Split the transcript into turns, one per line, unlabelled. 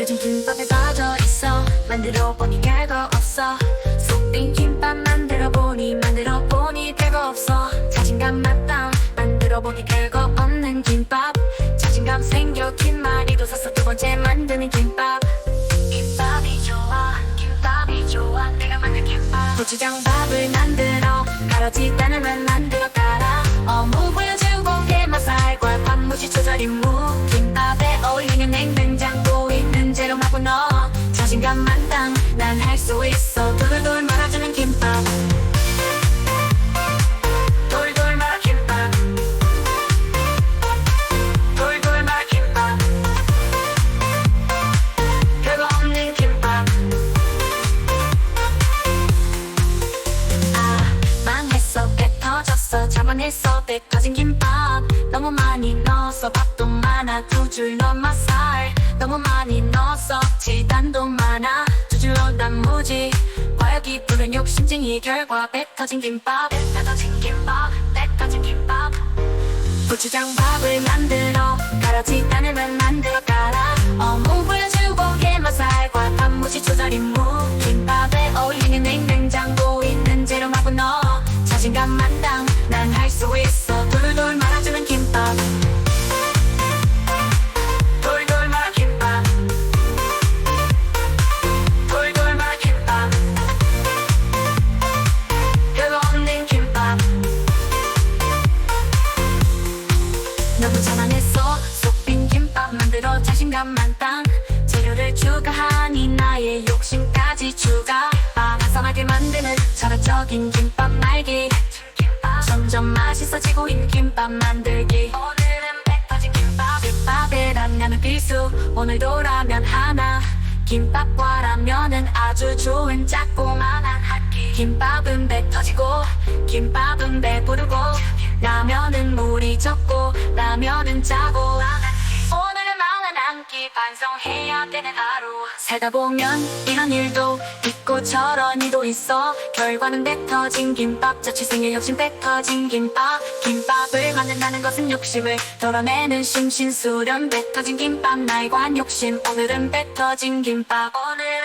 요즘 김밥에 빠져 있어. 만들어 보니 별거 없어. 속빈 김밥 만들어 보니 만들어 보니 별거 없어. 자신감 만땅 만들어 보니 별거 없는 김밥. 자신감 생겨 김말이도 샀어 두 번째 만드는 김밥. 김밥이 좋아 김밥이 좋아. 내가 만든 김밥. 고추장 밥을 만들어. 가라지 따늘만 만들어 깔아 어묵 보여주고 게맛살과 단무지 조절인 무 만땅 난할 수 있어. 돌돌 말아주는 김밥. 돌돌 말아 김밥. 돌돌 말아 김밥. 별거 없는 김밥. 아 망했어. 배 터졌어. 잘못했어 배 터진 김밥. 너무 많이 넣어서 밥도 많아. 두 줄 넘어 살. 너무 많이 넣어 서 지단도 많아. 두 줄로 단무지? 과욕이 부른 욕심쟁이 결과 배 터진 김밥. 배 터진 김밥 배 터진 김밥. 고추장밥을 만들어. 가라지 따늘만 만들어 깔아. 어묵 보여주고 게맛살과 단무지 조절인 무. 김밥에 어울리는 냉장고 있는 재료 마구 넣어. 자신감 만땅 난 할 수 있어 자신감 만땅. 재료를 추가하니 나의 욕심까지 추가. 바삭하게 만드는 철학적인 김밥 말기. 점점 맛있어지고 있는 김밥 만들기. 오늘은 배 터진 김밥 김밥에 라면은 필수. 오늘도 라면 하나. 김밥과 라면은 아주 좋은 짝꿍만한 학기. 김밥은 배 터지고 김밥은 배부르고. 라면은 물이 적고 라면은 짜고. 한끼 반성해야 되는 하루. 살다 보면 이런 일도 있고 저런 일도 있어. 결과는 배 터진 김밥 자취생의 욕심 배 터진 김밥. 김밥을 만든다는 것은 욕심을 덜어내는 심신수련. 배 터진 김밥 관한 욕심. 오늘은 배 터진 김밥. 오늘